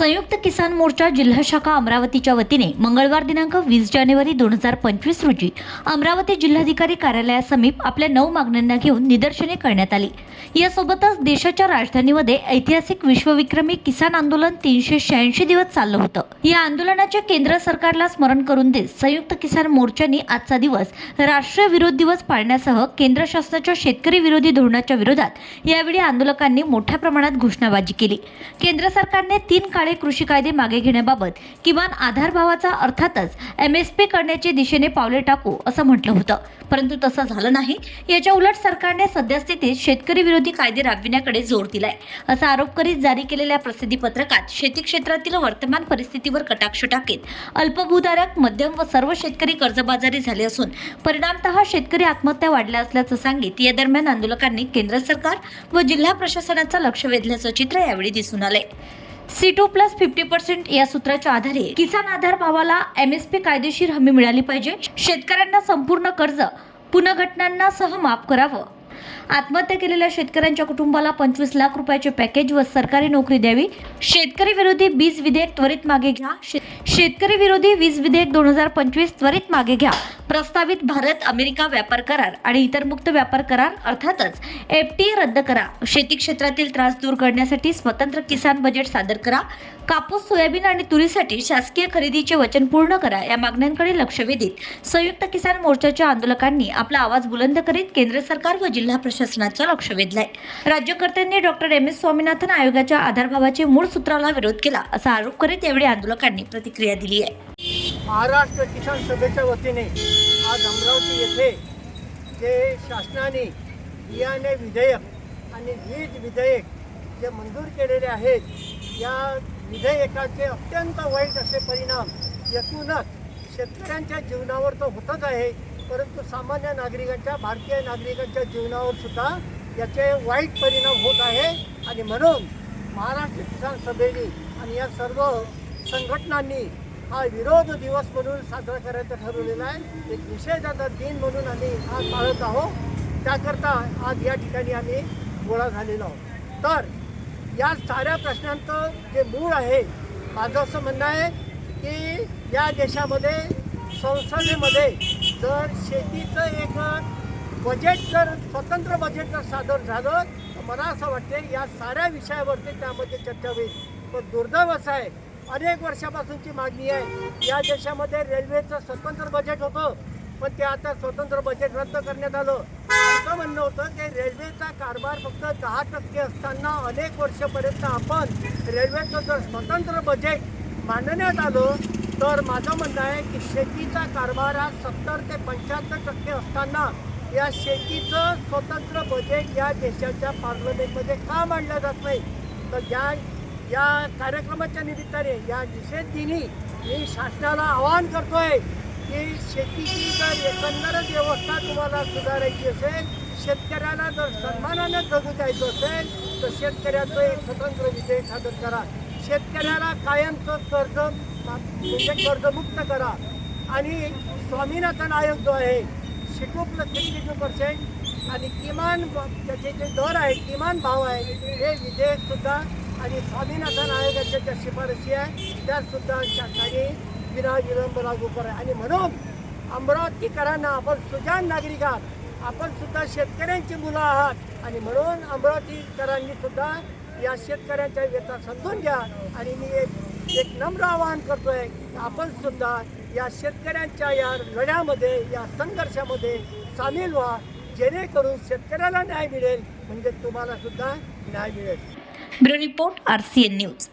संयुक्त किसान मोर्चा जिल्हा शाखा अमरावतीच्या वतीने मंगळवार दिनांक वीस जानेवारी दोन हजार पंचवीस रोजी अमरावती जिल्हाधिकारी कार्यालयासमीप आपल्या नऊ मागण्यांना घेऊन निदर्शने करण्यात आली. यासोबतच देशाच्या राजधानीमध्ये ऐतिहासिक विश्वविक्रमी किसान आंदोलन तीनशे शहाऐंशी दिवस चाललं होतं. या आंदोलनाच्या केंद्र सरकारला स्मरण करून देत संयुक्त किसान मोर्चाने आजचा दिवस राष्ट्रीय विरोध दिवस पाळण्यासह केंद्र शासनाच्या शेतकरी विरोधी धोरणाच्या विरोधात यावेळी आंदोलकांनी मोठ्या प्रमाणात घोषणाबाजी केली. केंद्र सरकारने तीन काळे कृषी कायदे मागे घेण्याबाबत किमान आधारभावाचा अर्थातच एम एस पी करण्याच्या दिशेने पावले टाकू असं म्हटलं होतं. परंतु तसं झालं नाही. याच्या उलट सरकारने सद्यस्थितीत शेतकरी विरोधी कायदे राबविण्याकडे जोर दिलाय. असा आरोप करीत जारी केलेल्या प्रसिद्धी पत्रकात शेती क्षेत्रातील वर्तमान परिस्थितीवर कटाक्ष टाकीत अल्पभूधारक मध्यम व सर्व शेतकरी कर्जबाजारी झाले असून परिणामतः शेतकरी आत्महत्या वाढल्या असल्याचं सांगित या दरम्यान आंदोलकांनी केंद्र सरकार व जिल्हा प्रशासनाचं लक्ष वेधल्याचं चित्र यावेळी दिसून आलंय. C two plus fifty percent या सूत्राच्या आधारे किसान आधार भावाला एम एस पी कायदेशीर हमी मिळाली पाहिजे. शेतकऱ्यांना संपूर्ण कर्ज पुनर्घटनांना सह माफ करावं. आत्महत्या केलेल्या शेतकऱ्यांच्या कुटुंबाला पंचवीस लाख रुपयाचे पॅकेज व सरकारी नोकरी द्यावी. शेतकरी विरोधी वीज विधेयक त्वरित मागे घ्या. शे- शेतकरी विरोधी वीज विधेयक दोन हजार पंचवीस त्वरित मागे घ्या. प्रस्तावित भारत अमेरिका व्यापार करार आणि इतर मुक्त व्यापार करार अर्थातच एफ टी रद्द करा. शेती क्षेत्रातील त्रास दूर करण्यासाठी स्वतंत्र किसान बजेट सादर करा. कापूस सोयाबीन आणि तुरीसाठी शासकीय खरेदीचे वचन पूर्ण करा या मागण्यांकडे लक्ष वेधीत. संयुक्त किसान मोर्चाच्या आंदोलकांनी आपला आवाज बुलंद करीत केंद्र सरकार व जिल्हा प्रशासनाचं लक्ष वेधलंय. राज्यकर्त्यांनी डॉक्टर एम. एस. स्वामीनाथन आयोगाच्या आधारभावाचे मूळ सूत्राला विरोध केला असा आरोप करीत यावेळी आंदोलकांनी प्रतिक्रिया दिली आहे. महाराष्ट्र किसान सभेच्या वतीने आज अमरावती येथे जे शासनाने बियाणे विधेयक आणि वीज विधेयक जे मंजूर केलेले आहेत या विधेयकाचे अत्यंत वाईट असे परिणाम एकूणच शेतकऱ्यांच्या जीवनावर तर होतच आहे परंतु सामान्य नागरिकांच्या भारतीय नागरिकांच्या जीवनावर सुद्धा याचे वाईट परिणाम होत आहे. आणि म्हणून महाराष्ट्र किसान सभेने आणि या सर्व संघटनांनी हा विरोध दिवस म्हणून साजरा करायचा ठरवलेला आहे. एक निषेधाचा दिन म्हणून आम्ही आज पाळत आहोत. त्याकरता आज या ठिकाणी आम्ही गोळा झालेलो आहोत. तर या साऱ्या प्रश्नांचं जे मूळ आहे माझं असं म्हणणं आहे की या देशामध्ये संसदेमध्ये जर शेतीचं एक बजेट जर स्वतंत्र बजेट जर सादर झालं तर मला असं वाटते या साऱ्या विषयावरती त्यामध्ये चर्चा होईल. पण दुर्दैव असं आहे अनेक वर्षापासूनची मागणी आहे. या देशामध्ये रेल्वेचं स्वतंत्र बजेट होतं. पण ते आता स्वतंत्र बजेट रद्द करण्यात आलं. असं म्हणणं होतं की रेल्वेचा कारभार फक्त दहा टक्के असताना अनेक वर्षपर्यंत आपण रेल्वेचं जर स्वतंत्र बजेट मांडण्यात आलं तर माझं म्हणणं आहे की शेतीचा कारभार हा सत्तर ते पंच्याहत्तर टक्के असताना या शेतीचं स्वतंत्र बजेट या देशाच्या पार्लमेंटमध्ये का मांडलं जात नाही? तर या या कार्यक्रमाच्या निमित्ताने या विशेष दिनी मी शासनाला आवाहन करतोय की शेतीची जर एकंदरच व्यवस्था तुम्हाला सुधारायची असेल शेतकऱ्याला जर सन्मानानं जगू द्यायचं असेल तर शेतकऱ्याचं एक स्वतंत्र विधेयक सादर करा. शेतकऱ्याला कायमचं कर्ज म्हणजे कर्जमुक्त करा. आणि स्वामीनाथन आयोग जो आहे शिकूपलं सिक्स्टी टू पर्सेंट आणि किमान त्याचे जे दर आहे किमान भाव आहे हे विधेयकसुद्धा आणि स्वामीनाथन आयोगाच्या ज्या शिफारशी आहे त्यासुद्धा शासनाने विना विलंब लागू करा. आणि म्हणून अमरावतीकरांना आपण सुजान नागरिक आहात. आपण सुद्धा शेतकऱ्यांची मुलं आहात. आणि म्हणून अमरावतीकरांनी सुद्धा या शेतकऱ्यांच्या व्यथा समजून घ्या. आणि मी एक एक नम्र आवाहन करतोय आपण सुद्धा या शेतकऱ्यांच्या या लढ्यामध्ये या संघर्षामध्ये सामील व्हा. जेणेकरून शेतकऱ्याला न्याय मिळेल म्हणजे तुम्हाला सुद्धा न्याय मिळेल. Brony Pont RCN News.